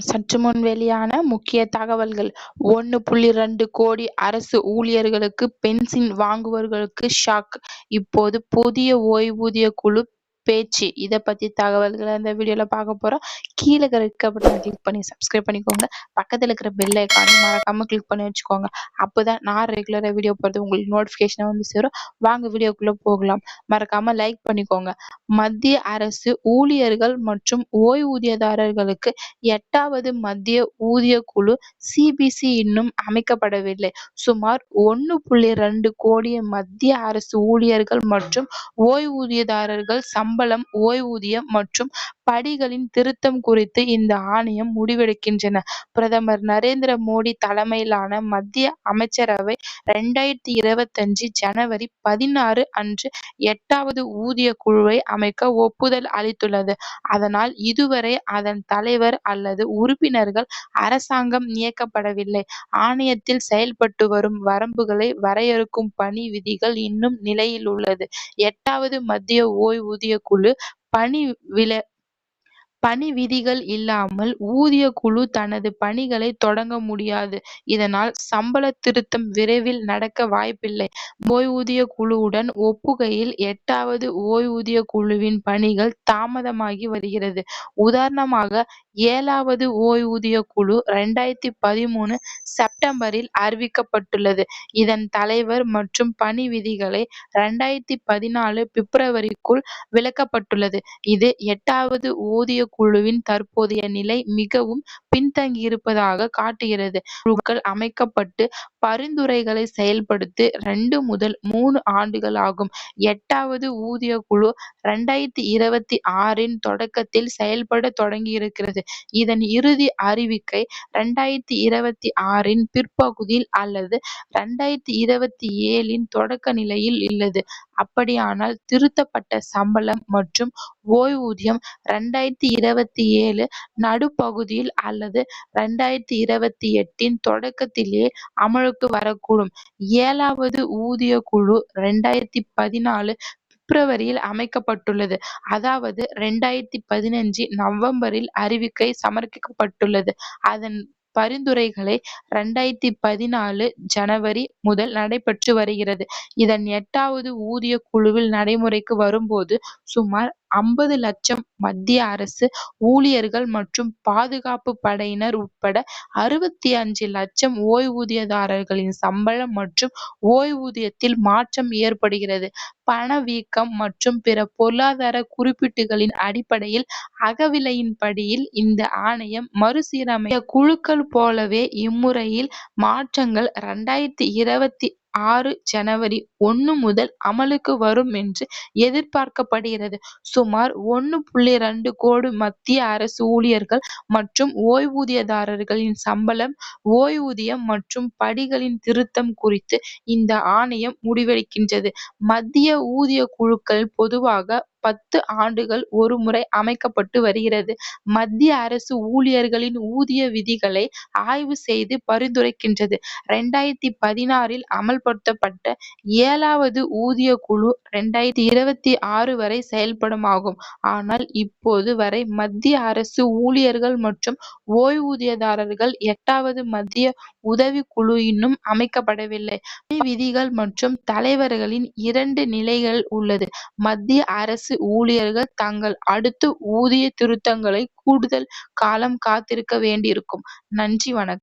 சற்று முன் வெளியான முக்கிய தகவல்கள். ஒண்ணு புள்ளி ரெண்டு கோடி அரசு ஊழியர்களுக்கு பென்ஷன் வாங்குபவர்களுக்கு ஷாக். இப்போது புதிய ஓய்வூதிய குழு பேச்சு இதை பத்தி தகவல்களை அந்த வீடியோல பார்க்க போறோம். கீழே இருக்க பட்டனை கிளிக் பண்ணி சப்ஸ்கிரைப் பண்ணிக்கோங்க. பக்கத்துல இருக்கிற பெல் ஐக்கானையும் மறக்காம கிளிக் பண்ணி வச்சுக்கோங்க. அப்போதான் நான் ரெகுலரா வீடியோ போடுறது உங்களுக்கு நோட்டிபிகேஷன் வந்து சேரும். வாங்க வீடியோக்குள்ள போகலாம். மறக்காம லைக் பண்ணிக்கோங்க. மத்திய அரசு ஊழியர்கள் மற்றும் ஓய்வூதியதாரர்களுக்கு எட்டாவது மத்திய ஊதிய குழு சிபிசி இன்னும் அமைக்கப்படவில்லை. சுமார் ஒன்னு புள்ளி ரெண்டு கோடி மத்திய அரசு ஊழியர்கள் மற்றும் ஓய்வூதியதாரர்கள் சம்பளம் ஓய்வூதியம் மற்றும் படிகளின் திருத்தம் குறித்து இந்த ஆணையம் முடிவெடுக்கின்றன. பிரதமர் நரேந்திர மோடி தலைமையிலான மத்திய அமைச்சரவை இரண்டாயிரத்தி இருபத்தஞ்சு ஜனவரி பதினாறு அன்று எட்டாவது ஊதிய குழுவை அமைக்க ஒப்புதல் அளித்துள்ளது. அதனால் இதுவரை அதன் தலைவர் அல்லது உறுப்பினர்கள் அரசாங்கம் நியமிக்கப்படவில்லை ஆணையத்தில் செயல்பட்டு வரும் வரம்புகளை வரையறுக்கும் பணி விதிகள் இன்னும் நிலையில் உள்ளது எட்டாவது மத்திய ஓய்வூதிய குழு பணி வில பணி விதிகள் இல்லாமல் ஊதிய குழு தனது பணிகளை தொடங்க முடியாது. இதனால் சம்பள திருத்தம் விரைவில் நடக்க வாய்ப்பில்லை. ஓய்வூதிய குழுவுடன் ஒப்புகையில் எட்டாவது ஓய்வூதிய குழுவின் பணிகள் தாமதமாகி வருகிறது. உதாரணமாக ஏழாவது ஓய்வூதிய குழு இரண்டாயிரத்தி பதிமூணு செப்டம்பரில் அறிவிக்கப்பட்டுள்ளது. இதன் தலைவர் மற்றும் பணி விதிகளை இரண்டாயிரத்தி பதினாலு பிப்ரவரிக்குள் விளக்கப்பட்டுள்ளது. இது எட்டாவது ஊதிய குழுவின் தற்போதைய நிலை மிகவும் பின்தங்கியிருப்பதாக காட்டுகிறது. குழுக்கள் அமைக்கப்பட்டு பரிந்துரைகளை செயல்படுத்த இரண்டு முதல் மூணு ஆண்டுகள் ஆகும். எட்டாவது ஊதிய குழு இரண்டாயிரத்தி இருபத்தி ஆறின் தொடக்கத்தில் செயல்படத் தொடங்கியிருக்கிறது. இதன் இறுதி அறிவிக்கை இரண்டாயிரத்தி இருபத்தி ஆறின் பிற்பகுதியில் அல்லது இரண்டாயிரத்தி இருபத்தி ஏழின் தொடக்க நிலையில் உள்ளது. அப்படியானால் திருத்தப்பட்ட சம்பளம் மற்றும் ஓய்வூதியம் ரெண்டாயிரத்தி இருபத்தி ஏழு நடுப்பகுதியில் அல்லது இரண்டாயிரத்தி இருபத்தி எட்டின் தொடக்கத்திலேயே அமலுக்கு வரக்கூடும். ஏழாவது ஊதிய குழு ரெண்டாயிரத்தி பதினாலு பிப்ரவரியில் அமைக்கப்பட்டுள்ளது அதாவது ரெண்டாயிரத்தி பதினஞ்சு நவம்பரில் அறிவிக்கை சமர்ப்பிக்கப்பட்டுள்ளது. அதன் பரிந்துரைகளை இரண்டாயிரத்தி பதினாலு ஜனவரி முதல் நடைபெற்று வருகிறது. இதன் எட்டாவது ஊதிய குழுவில் நடைமுறைக்கு வரும்போது சுமார் ஐம்பது லட்சம் மத்திய அரசு ஊழியர்கள் மற்றும் பாதுகாப்பு படையினர் உட்பட அறுபத்தி அஞ்சு லட்சம் ஓய்வூதியதாரர்களின் சம்பளம் மற்றும் ஓய்வூதியத்தில் மாற்றம் ஏற்படுகிறது. பணவீக்கம் மற்றும் பிற பொருளாதார குறியீடுகளின் அடிப்படையில் அகவிலையின்படியில் இந்த ஆணையம் மறுசீரமைக்கப்படும். குழுக்கள் போலவே இம்முறையில் மாற்றங்கள் இரண்டாயிரத்தி இருபத்தி ஆறு ஜனவரி ஒண்ணு முதல் அமலுக்கு வரும் என்று எதிர்பார்க்கப்படுகிறது. சுமார் ஒண்ணு புள்ளி ரெண்டு கோடி மத்திய அரசு ஊழியர்கள் மற்றும் ஓய்வூதியதாரர்களின் சம்பளம் ஓய்வூதியம் மற்றும் படிகளின் திருத்தம் குறித்து இந்த ஆணையம் முடிவெடுக்கின்றது. மத்திய ஊதிய குழுக்கள் பொதுவாக பத்து ஆண்டுகள் ஒருமுறை அமைக்கப்பட்டு வருகிறது. மத்திய அரசு ஊழியர்களின் ஊதிய விதிகளை ஆய்வு செய்து பரிந்துரைக்கின்றது. இரண்டாயிரத்தி பதினாறில் அமல்படுத்தப்பட்ட ஏழாவது ஊதிய குழு இரண்டாயிரத்தி இருபத்தி ஆறு வரை செயல்படும் ஆகும். ஆனால் இப்போது வரை மத்திய அரசு ஊழியர்கள் மற்றும் ஓய்வூதியதாரர்கள் எட்டாவது மத்திய உதவிக்குழு இன்னும் அமைக்கப்படவில்லை. பணி விதிகள் மற்றும் தலைவர்களின் இரண்டு நிலைகள் உள்ளது. மத்திய அரசு ஊழியர்கள் தங்கள் அடுத்த ஊதிய திருத்தங்களை கூடுதல் காலம் காத்திருக்க வேண்டியிருக்கும். நன்றி வணக்கம்.